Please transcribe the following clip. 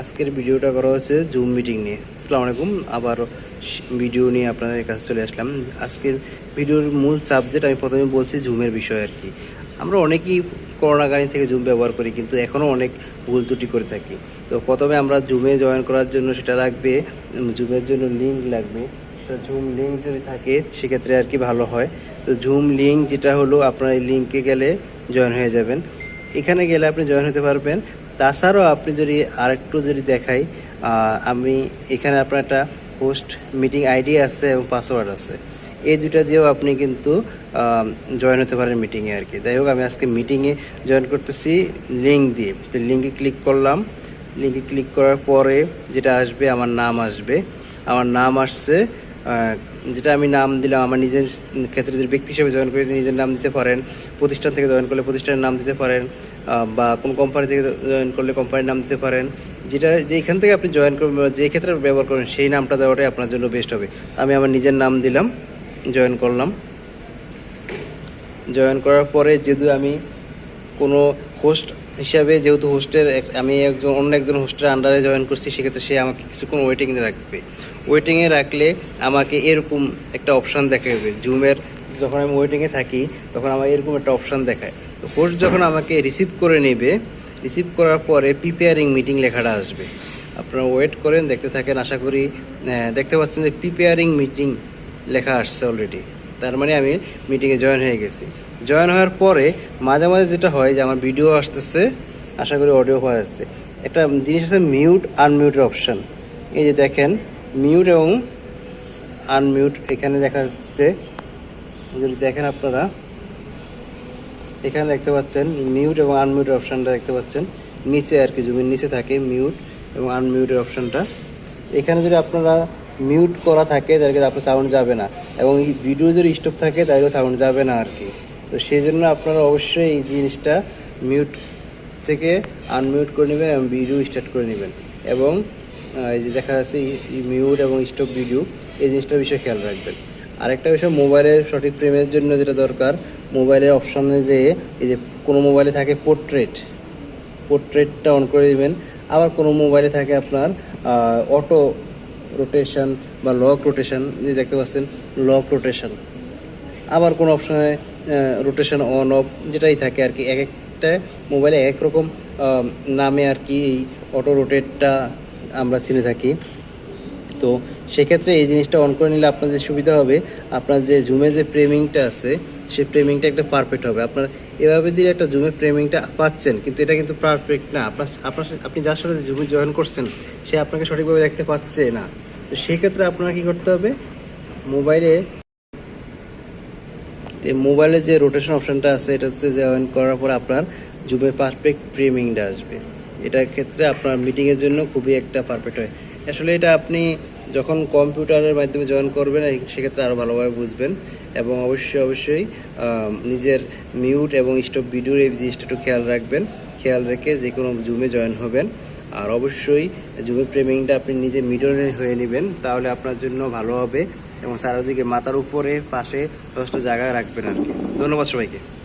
আজকের ভিডিওটা করা হচ্ছে জুম মিটিং নিয়ে। আসসালামু আলাইকুম। আবার ভিডিও নিয়ে আপনাদের কাছে চলে আসলাম। আজকের ভিডিওর মূল সাবজেক্ট আমি প্রথমে বলছি জুমের বিষয় আর কি। আমরা অনেকেই করোনাকালীন থেকে জুম ব্যবহার করি, কিন্তু এখনও অনেক ভুল ত্রুটি করে থাকি। তো প্রথমে আমরা জুমে জয়েন করার জন্য সেটা লাগবে জুমের জন্য লিঙ্ক লাগবে। তো জুম লিঙ্ক যদি থাকে, সেক্ষেত্রে আর কি ভালো হয়। তো জুম লিঙ্ক যেটা হলো, আপনার এই লিঙ্কে গেলে জয়েন হয়ে যাবেন। এখানে গেলে আপনি জয়েন হতে পারবেন। তাছাড়াও আপনি যদি আরেকটু যদি দেখাই আমি এখানে আপনার একটা হোস্ট মিটিং আইডি আছে এবং পাসওয়ার্ড আছে। এই দুইটা দিয়েও আপনি কিন্তু জয়েন হতে পারেন মিটিংয়ে আর কি। যাই হোক, আমি আজকে মিটিংয়ে জয়েন করতেছি লিঙ্ক দিয়ে। তো লিঙ্কে ক্লিক করলাম। লিঙ্কে ক্লিক করার পরে যেটা আসবে, আমার নাম আসবে। আমার নাম আসছে যেটা আমি নাম দিলাম, আমার নিজের ক্ষেত্রে যদি ব্যক্তি হিসেবে জয়েন করে নিজের নাম দিতে পারেন, প্রতিষ্ঠান থেকে জয়েন করলে প্রতিষ্ঠানের নাম দিতে পারেন বা কোন কোম্পানি থেকে জয়েন করলে কোম্পানির নাম দিতে পারেন। যেটা যেখান থেকে আপনি জয়েন করবেন যে ক্ষেত্রে ব্যবহার করবেন, সেই নামটা দেওয়াটাই আপনার জন্য বেস্ট হবে। আমি আমার নিজের নাম দিলাম জয়েন করলাম। জয়েন করার পরে যেহেতু আমি কোনো হোস্ট হিসাবে যেহেতু হোস্টের আমি একজন অন্য একজন হোস্টের আন্ডারে জয়েন করছি, সেক্ষেত্রে সে আমাকে কিছুক্ষণ ওয়েটিংয়ে রাখবে। ওয়েটিংয়ে রাখলে আমাকে এরকম একটা অপশান দেখাবে। জুমের যখন আমি ওয়েটিংয়ে থাকি, তখন আমার এরকম একটা অপশান দেখায়। তো হোস্ট যখন আমাকে রিসিভ করে নেবে রিসিভ করার পরে প্রিপেয়ারিং মিটিং লেখাটা আসবে। আপনারা ওয়েট করেন, দেখতে থাকেন, আশা করি দেখতে পাচ্ছেন যে প্রিপেয়ারিং মিটিং লেখা আসছে অলরেডি তার মানে আমি মিটিংয়ে জয়েন হয়ে গেছি। জয়েন হওয়ার পরে মাঝে মাঝে যেটা হয় যে আমার ভিডিও আসতেছে, আশা করি অডিও পাওয়া যাচ্ছে। একটা জিনিস আছে মিউট আনমিউটের অপশান এই যে দেখেন মিউট এবং আনমিউট এখানে দেখা যাচ্ছে। যদি দেখেন আপনারা এখানে দেখতে পাচ্ছেন মিউট এবং আনমিউটের অপশানটা দেখতে পাচ্ছেন। নিচে আর কি, জমির নিচে থাকে মিউট এবং আনমিউটের অপশানটা। এখানে যদি আপনারা মিউট করা থাকে, তাহলে আপনার সাউন্ড যাবে না। এবং ভিডিও যদি স্টপ থাকে, তাহলে সাউন্ড যাবে না আর কি। তো সেই জন্য আপনারা অবশ্যই এই জিনিসটা মিউট থেকে আনমিউট করে নেবেন এবং ভিডিও স্টার্ট করে নেবেন। এবং এই যে দেখা যাচ্ছে মিউট এবং স্টপ ভিডিও এই জিনিসটার বিষয়ে খেয়াল রাখবেন। আরেকটা বিষয় মোবাইলের সঠিক প্রেমের জন্য যেটা দরকার মোবাইলের অপশানে যে এই যে কোনো মোবাইলে থাকে পোর্ট্রেট পোর্ট্রেটটা অন করে দেবেন। আবার কোনো মোবাইলে থাকে আপনার অটো রোটেশন বা লক রোটেশন যে দেখতে পাচ্ছেন লক রোটেশন আবার কোনো অপশানে রোটেশন অন অফ যেটাই থাকে আর কি, এক একটা মোবাইলে এক রকম নামে আর কি এই অটো রোটেটটা আমরা চিনে থাকি। তো সেক্ষেত্রে এই জিনিসটা অন করে নিলে আপনার যে সুবিধা হবে, আপনার যে জুমের যে প্রেমিংটা আছে সেই প্রেমিংটা একটা পারফেক্ট হবে। আপনার এভাবে দিয়ে একটা জুমের প্রেমিংটা পাচ্ছেন, কিন্তু এটা কিন্তু পারফেক্ট না। আপনার আপনার আপনি যার সাথে জুমে জয়েন করছেন, সে আপনাকে সঠিকভাবে দেখতে পাচ্ছে না। তো সেক্ষেত্রে আপনার কি করতে হবে? মোবাইলে মোবাইলে যে রোটেশন অপশনটা আছে, এটাতে জয়েন করার পর আপনার জুমে পারফেক্ট প্রেমিংটা আসবে। এটার ক্ষেত্রে আপনার মিটিংয়ের জন্য খুবই একটা পারফেক্ট হয়। আসলে এটা আপনি যখন কম্পিউটারের মাধ্যমে জয়েন করবেন সেক্ষেত্রে আরও ভালোভাবে বুঝবেন এবং অবশ্যই অবশ্যই নিজের মিউট এবং স্টপ ভিডিওর এই জিনিসটা একটু খেয়াল রাখবেন। খেয়াল রেখে যে কোনো জুমে জয়েন হবেন। আর অবশ্যই, জুমে প্রেমিংটা আপনি নিজে মিডলে হয়ে নেবেন, তাহলে আপনার জন্য ভালো হবে এবং চারিদিকে মাথার উপরে, পাশে যথেষ্ট জায়গা রাখবেন আর কি। ধন্যবাদ সবাইকে।